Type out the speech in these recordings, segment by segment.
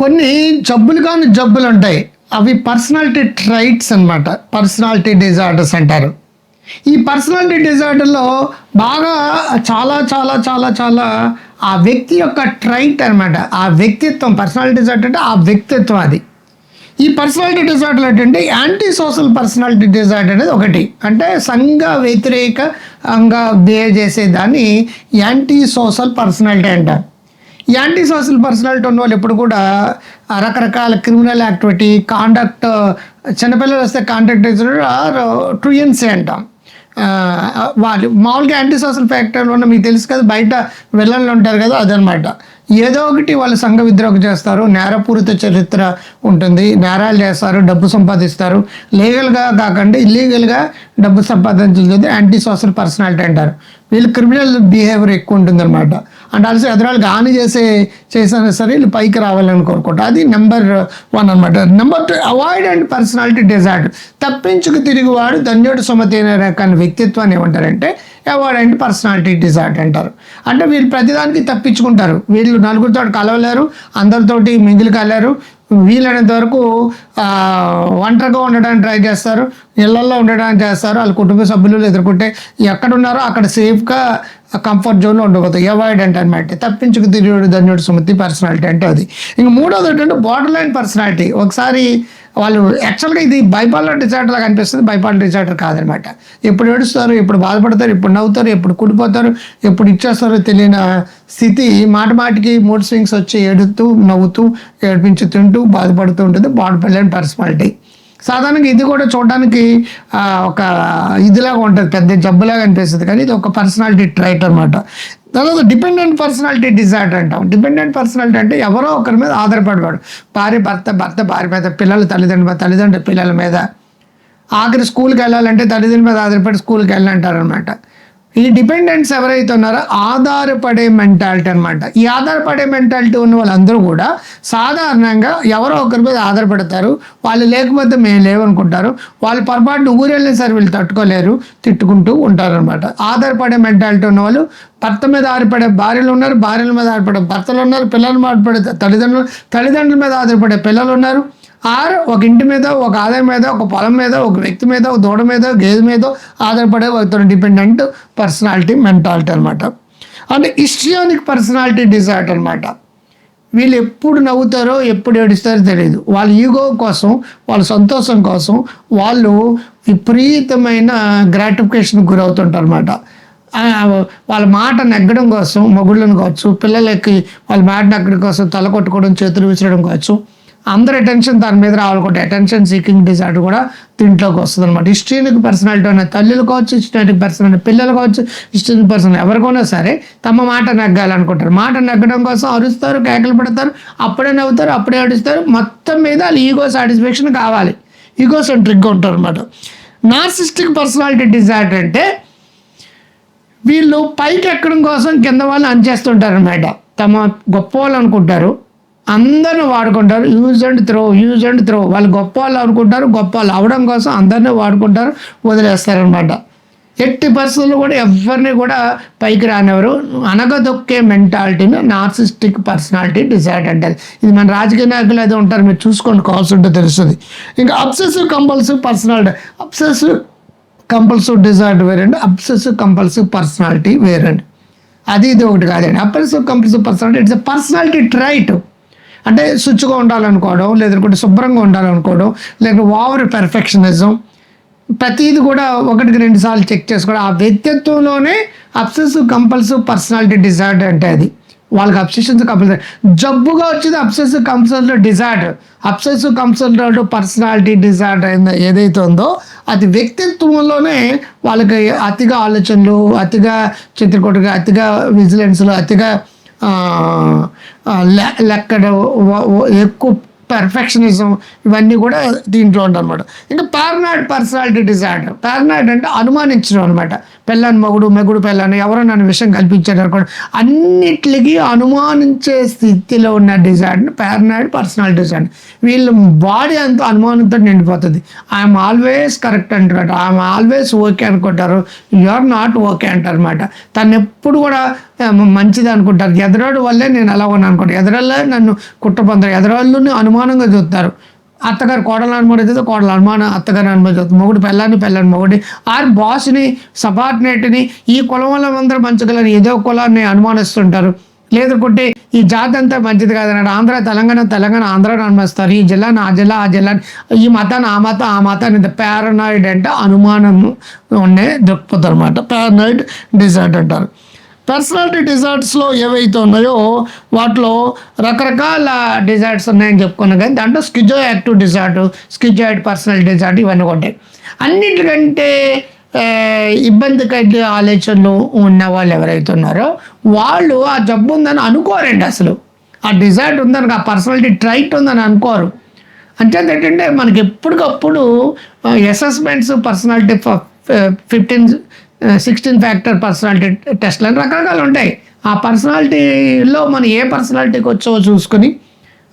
కొన్ని జబ్బులు కాని జబ్బులు ఉంటాయి. అవి పర్సనాలిటీ ట్రైట్స్ అన్నమాట. పర్సనాలిటీ డిజార్డర్స్ అంటారు. ఈ పర్సనాలిటీ డిజార్డర్లో బాగా చాలా చాలా చాలా చాలా ఆ వ్యక్తి యొక్క ట్రైట్ అనమాట ఆ వ్యక్తిత్వం పర్సనాలిటీ డిజార్డర్ అంటే ఆ వ్యక్తిత్వం అది. ఈ పర్సనాలిటీ డిజార్డర్ ఏంటంటే యాంటీ సోషల్ పర్సనాలిటీ డిజార్డర్ అనేది ఒకటి. అంటే సంఘ వ్యతిరేకంగా బిహేవ్ చేసేదాన్ని యాంటీ సోషల్ పర్సనాలిటీ అంటారు. యాంటీ సోషల్ పర్సనాలిటీ ఉన్న వాళ్ళు ఎప్పుడు కూడా రకరకాల క్రిమినల్ యాక్టివిటీ కాండక్ట్ చిన్నపిల్లలు వస్తే కాంటాక్ట్ ఆర్ ట్రూయన్సీ అంటాం. వాళ్ళు మామూలుగా యాంటీ సోషల్ ఫ్యాక్టరీలు ఉన్న మీకు తెలుసు కదా బయట వెళ్ళాలి ఉంటారు కదా అదనమాట. ఏదో ఒకటి వాళ్ళు సంఘ విద్రోహం చేస్తారు నేరపూరిత చరిత్ర ఉంటుంది. నేరాలు చేస్తారు డబ్బు సంపాదిస్తారు. లీగల్గా కాకుండా ఇల్లీగల్గా డబ్బు సంపాదించేది యాంటీ సోషల్ పర్సనాలిటీ అంటారు. వీళ్ళు క్రిమినల్ బిహేవియర్ ఎక్కువ ఉంటుంది అనమాట అండ్ అలసి ఎదురాళ్ళకి హాని చేసే చేసినా సరే వీళ్ళు పైకి రావాలని కోరుకుంటారు అది నెంబర్ వన్ అనమాట number two avoidant personality disorder తప్పించుకు తిరిగివాడు ధన్యుడు సుమతైన అనే వ్యక్తిత్వాన్ని ఏమంటారంటే అవాయిడ్ అండ్ పర్సనాలిటీ డిజార్డర్ అంటారు. అంటే వీళ్ళు ప్రతిదానికి తప్పించుకుంటారు. వీళ్ళు నలుగురితో కలవలేరు అందరితోటి మింగిలి కలరు వీలైనంత వరకు ఒంటరిగా ఉండడానికి ట్రై చేస్తారు. ఇళ్ళలో ఉండడానికి చేస్తారు. వాళ్ళ కుటుంబ సభ్యులు ఎదుర్కొంటే ఎక్కడ ఉన్నారో అక్కడ సేఫ్గా కంఫర్ట్ జోన్లో ఉండబోతాయి అవాయిడ్ అంటే అనమాట తప్పించుకు తిరిగి ధన్యుడు సుమతి పర్సనాలిటీ అంటే అది. ఇంక మూడోది ఏంటంటే బార్డర్ లైన్ పర్సనాలిటీ ఒకసారి వాళ్ళు యాక్చువల్గా ఇది బైపాలర్ డిజార్డర్ లాగా అనిపిస్తుంది. బైపాలర్ డిజార్డర్ కాదనమాట. ఎప్పుడు ఏడుస్తారు ఎప్పుడు బాధపడతారు ఎప్పుడు నవ్వుతారు ఎప్పుడు కుడిపోతారు ఎప్పుడు ఇచ్చేస్తారో తెలియని స్థితి. మాట మాటికి మూడ్ స్వింగ్స్ వచ్చి ఏడుతూ నవ్వుతూ ఏడిపించి తింటూ బాధపడుతూ ఉంటుంది బాడీ పర్సనాలిటీ. సాధారణంగా ఇది కూడా చూడడానికి ఒక ఇదిలాగా ఉంటుంది. పెద్ద జబ్బులాగా అనిపిస్తుంది. కానీ ఇది ఒక పర్సనాలిటీ ట్రైట్ అనమాట తర్వాత డిపెండెంట్ పర్సనాలిటీ డిజార్డర్ అంటాం. డిపెండెంట్ పర్సనాలిటీ అంటే ఎవరో ఒకరి మీద ఆధారపడేవాడు. భార్య భర్త భర్త భార్య మీద పిల్లలు తల్లిదండ్రుల మీద తల్లిదండ్రుల పిల్లల మీద. ఆఖరి స్కూల్కి వెళ్ళాలంటే తల్లిదండ్రుల మీద ఆధారపడి స్కూల్కి వెళ్ళంటారనమాట ఈ డిపెండెంట్స్ ఎవరైతే ఉన్నారో ఆధారపడే మెంటాలిటీ అనమాట ఈ ఆధారపడే మెంటాలిటీ ఉన్న వాళ్ళందరూ కూడా సాధారణంగా ఎవరో ఒకరి మీద ఆధారపడతారు. వాళ్ళు లేకపోతే మేము లేవనుకుంటారు. వాళ్ళు పొరపాటున ఊరు వెళ్ళిన సరే వీళ్ళు తట్టుకోలేరు తిట్టుకుంటూ ఉంటారనమాట ఆధారపడే మెంటాలిటీ ఉన్న వాళ్ళు భర్త మీద ఆధారపడే భార్యలు ఉన్నారు భార్యల మీద ఆధారపడే భర్తలు ఉన్నారు పిల్లల మీద ఆధారపడే తల్లిదండ్రులు తల్లిదండ్రుల మీద ఆధారపడే పిల్లలు ఉన్నారు. ఆర్ ఒక ఇంటి మీద ఒక ఆదాయం మీద ఒక పొలం మీద ఒక వ్యక్తి మీద ఒక దూడ మీద గేదె మీద ఆధారపడే వ్యక్తులు డిపెండెంట్ పర్సనాలిటీ మెంటాలిటీ అనమాట అంటే ఇస్టియానిక్ పర్సనాలిటీ డిజార్డర్ అనమాట వీళ్ళు ఎప్పుడు నవ్వుతారో ఎప్పుడు ఏడుస్తారో తెలియదు. వాళ్ళ ఈగో కోసం వాళ్ళ సంతోషం కోసం వాళ్ళు విపరీతమైన గ్రాటిఫికేషన్ గురవుతుంటారు అనమాట వాళ్ళ మాట నెగ్గడం కోసం మొగుళ్ళను కావచ్చు పిల్లలకి వాళ్ళ మాట నెగ్గడం కోసం తల కొట్టుకోవడం చేతులు విసరడం కావచ్చు అందరి అటెన్షన్ దాని మీద రావాలనుకుంటే అటెన్షన్ సీకింగ్ డిజార్డర్ కూడా దీంట్లోకి వస్తుంది అనమాట హిస్టరీనిక్ పర్సనాలిటీ అనే తల్లులు కావచ్చు హిస్టరీనిక్ పర్సనాలిటీ పిల్లలు కావచ్చు హిస్టరీనిక్ పర్సన్ ఎవరికైనా సరే తమ మాట నగ్గాలనుకుంటారు. మాట నగ్గడం కోసం అరుస్తారు కేకలు పెడతారు అప్పుడే నవ్వుతారు అప్పుడే అడుస్తారు మొత్తం మీద వాళ్ళు ఈగో సాటిస్ఫాక్షన్ కావాలి. ఈగో సెంట్రిక్గా ఉంటారు అనమాట నార్సిస్టిక్ పర్సనాలిటీ డిజార్డర్ అంటే వీళ్ళు పైకి ఎక్కడం కోసం కింద వాళ్ళు అంచేస్తుంటారు అనమాట తమ గొప్ప వాళ్ళు అనుకుంటారు అందరిని వాడుకుంటారు. Use and throw use and throw వాళ్ళు గొప్ప వాళ్ళు అనుకుంటారు గొప్ప వాళ్ళు అవడం కోసం అందరినీ వాడుకుంటారు వదిలేస్తారనమాట ఎట్టి పరిస్థితుల్లో కూడా ఎవరిని కూడా పైకి రానివ్వరు. అనగదొక్కే మెంటాలిటీని నార్సిస్టిక్ పర్సనాలిటీ డిసైడ్ అంటారు ఇది మన రాజకీయ నాయకులు అయితే ఉంటారు మీరు చూసుకోండి కావాల్సి ఉంటే తెలుస్తుంది. ఇంకా obsessive compulsive personality obsessive compulsive disorder వేరండి అబ్సెసివ్ కంపల్సివ్ పర్సనాలిటీ వేరండి. అది ఇది ఒకటి కాదండి. Obsessive compulsive personality it's personality trait అంటే శుచిగా ఉండాలనుకోవడం లేదంటే శుభ్రంగా ఉండాలనుకోవడం లేకపోతే ఓవర్ పెర్ఫెక్షనిజం ప్రతిది కూడా ఒకటికి రెండు సార్లు చెక్ చేసుకోవడం. ఆ వ్యక్తిత్వంలోనే అబ్సెసివ్ కంపల్సివ్ పర్సనాలిటీ డిజార్డర్ అంటే అది. వాళ్ళకి అబ్సెషన్స్ కంపల్సరీ జబ్బుగా వచ్చేది obsessive compulsory disorder obsessive compulsory personality disorder ఏదైతే ఉందో అది వ్యక్తిత్వంలోనే వాళ్ళకి అతిగా ఆలోచనలు అతిగా చిత్రకూటగా అతిగా విజిలెన్స్లు అతిగా లెక్కడ ఎక్కువ పెర్ఫెక్షనిజం ఇవన్నీ కూడా దీంట్లో ఉంటాయి ఇంకా పారనాయిడ్ పర్సనాలిటీ డిజార్డర్ పారనాయిడ్ అంటే అనుమానించడం అనమాట పెళ్ళాని మగుడు మెగుడు పెళ్ళాని ఎవరో నన్ను విషయం కల్పించాడు అనుకోండి అన్నిటికీ అనుమానించే స్థితిలో ఉన్న డిజార్డర్ పారనాయిడ్ పర్సనల్ డిజార్డర్ వీళ్ళు బాడీ అంతా అనుమానంతో నిండిపోతుంది. ఐఎమ్ ఆల్వేస్ కరెక్ట్ అంటారు ఐఎమ్ ఆల్వేస్ ఓకే అనుకుంటారు. యు ఆర్ నాట్ ఓకే అంటారు అనమాట తను ఎప్పుడు కూడా మంచిది అనుకుంటారు. ఎదరాడు వల్లే నేను అలా ఉన్నాను అనుకుంటాను ఎదరల్లే నన్ను కుట్రపొందరు. ఎదరాళ్ళు అనుమానంగా చూస్తారు. అత్తగారు కోడలు అనుమానం అయితే కోడలు అనుమానం అత్తగారు అనుమానం చూస్తుంది మొగుడు పెళ్ళాన్ని పెళ్ళాన్ని మొగుడి. ఆర్ బాస్ని సబార్డినేట్ని ఈ కులం వల్ల అందరూ మంచిగలని ఏదో కులాన్ని అనుమానిస్తుంటారు. లేదుకుంటే ఈ జాతి అంతా మంచిది కాదన్నాడు. ఆంధ్ర తెలంగాణ తెలంగాణ ఆంధ్రాని అనుమతిస్తారు ఈ జిల్లాని ఆ జిల్లా ఆ జిల్లాని ఈ మతాన్ని ఆ మతం ఆ మతాన్ని పారనాయిడ్ అంటే అనుమానం ఉండే దృక్పథం అనమాట పారనాయిడ్ డిజార్డ్ అంటారు. పర్సనాలిటీ డిజార్ట్స్లో ఏవైతే ఉన్నాయో వాటిలో రకరకాల డిజార్డ్స్ ఉన్నాయని చెప్పుకున్నాం కానీ దాంట్లో schizo active disorder schizoid personal disorder ఇవన్నీ ఉంటాయి. అన్నిటికంటే ఇబ్బందికైతే ఇబ్బంది ఆలోచనలు ఉన్న వాళ్ళు ఎవరైతే ఉన్నారో వాళ్ళు ఆ జబ్బు ఉందని అనుకోరండి అసలు. ఆ డిజార్డ్ ఉందని ఆ పర్సనాలిటీ ట్రైట్ ఉందని అనుకోరు. అంచేది ఏంటంటే మనకి ఎప్పటికప్పుడు assessments personality fifteen sixteen factor personality టెస్ట్లు అని రకరకాలు ఉంటాయి. ఆ పర్సనాలిటీలో మనం ఏ పర్సనాలిటీకి వచ్చో చూసుకొని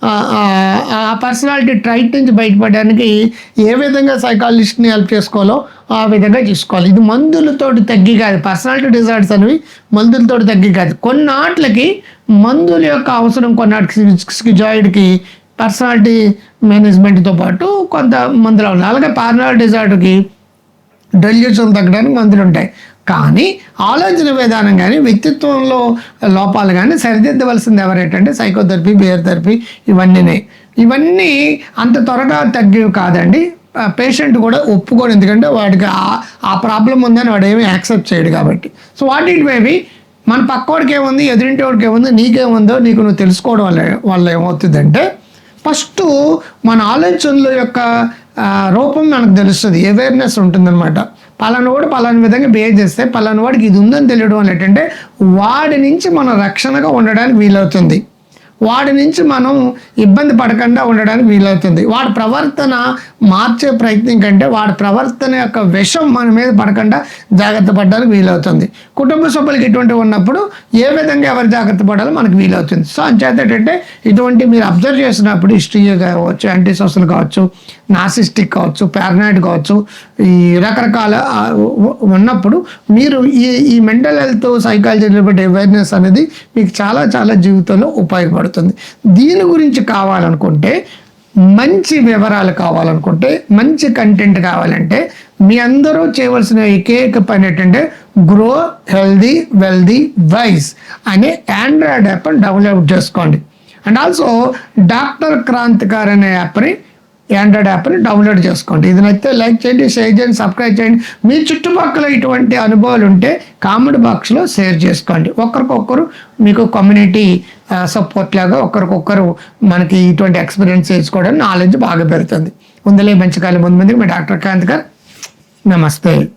ఆ- పర్సనాలిటీ ట్రైట్ నుంచి బయటపడడానికి ఏ విధంగా సైకాలజిస్ట్ని హెల్ప్ చేసుకోవాలో ఆ విధంగా చూసుకోవాలి. ఇది మందులతోటి తగ్గి కాదు. పర్సనాలిటీ డిజార్డర్స్ అనేవి మందులతోటి తగ్గి కాదు. కొన్నాట్లకి మందుల యొక్క అవసరం కొన్నాటికి స్కిజాయిడ్కి పర్సనాలిటీ మేనేజ్మెంట్తో పాటు కొంత మందులు ఉన్నాయి అలాగే పర్సనాలిటీ డిజార్డర్కి డెల్యూషన్ తగ్గడానికి మందులు ఉంటాయి. కానీ ఆలోచన విధానం కానీ వ్యక్తిత్వంలో లోపాలు కానీ సరిదిద్దవలసింది ఎవరేంటంటే సైకోథెరపీ బిహేవియర్ థెరపీ ఇవన్నీ ఇవన్నీ అంత త్వరగా తగ్గేవి కాదండి. పేషెంట్ కూడా ఒప్పుకోడు. ఎందుకంటే వాడికి ఆ- ఆ ప్రాబ్లం ఉందని వాడు ఏమీ యాక్సెప్ట్ చేయడు కాబట్టి. సో వాట్ ఇట్ మేబీ మన పక్కోడికి ఏముంది ఎదురింటి వాడికి ఏముంది నీకేముందో నీకు నువ్వు తెలుసుకోవడం వల్ల వల్ల ఏమవుతుందంటే ఫస్ట్ మన ఆలోచనల యొక్క రూపం మనకు తెలుస్తుంది. అవేర్నెస్ ఉంటుందన్నమాట. పలానా వాడు పలానా విధంగా బిహేవ్ చేస్తే పలానా వాడికి ఇది ఉందని తెలియడం వల్ల ఏంటంటే వాడి నుంచి మనం రక్షణగా ఉండడానికి వీలవుతుంది. వాడి నుంచి మనం ఇబ్బంది పడకుండా ఉండడానికి వీలవుతుంది. వాడి ప్రవర్తన మార్చే ప్రయత్నం కంటే వాడి ప్రవర్తన యొక్క విషం మన మీద పడకుండా జాగ్రత్త పడడానికి వీలవుతుంది. కుటుంబ సభ్యులకి ఇటువంటివి ఉన్నప్పుడు ఏ విధంగా ఎవరు జాగ్రత్త పడాలో మనకు వీలవుతుంది. సో అంచేత ఏంటంటే ఇటువంటి మీరు అబ్జర్వ్ చేసినప్పుడు హిస్టరీ కావచ్చు యాంటీ సోషల్ కావచ్చు నాసిస్టిక్ కావచ్చు పారనాయిడ్ కావచ్చు ఈ రకరకాల ఉన్నప్పుడు మీరు ఈ ఈ mental health psychology related awareness అనేది మీకు చాలా చాలా జీవితంలో ఉపయోగపడుతుంది. దీని గురించి కావాలనుకుంటే మంచి వివరాలు కావాలనుకుంటే మంచి కంటెంట్ కావాలంటే మీ అందరూ చేయవలసిన ఏకైక పని ఏంటంటే గ్రో హెల్దీ వెల్దీ వైజ్ అనే ఆండ్రాయిడ్ యాప్ని డౌన్లోడ్ చేసుకోండి. అండ్ ఆల్సో డాక్టర్ క్రాంతికార్ అనే యాప్ని ఆండ్రాయిడ్ యాప్ని డౌన్లోడ్ చేసుకోండి. ఇది నచ్చితే లైక్ చేయండి షేర్ చేయండి సబ్స్క్రైబ్ చేయండి. మీ చుట్టుపక్కల ఇటువంటి అనుభవాలు ఉంటే కామెంట్ బాక్స్లో షేర్ చేసుకోండి. ఒకరికొకరు మీకు కమ్యూనిటీ సపోర్ట్ లాగా ఒకరికొకరు మనకి ఇటువంటి ఎక్స్పీరియన్స్ చేసుకోవడానికి నాలెడ్జ్ బాగా పెరుగుతుంది. ఉందలే మంచి కాలం. ముందు ముందుకు మీ డాక్టర్ కాంత్ గారు. నమస్తే.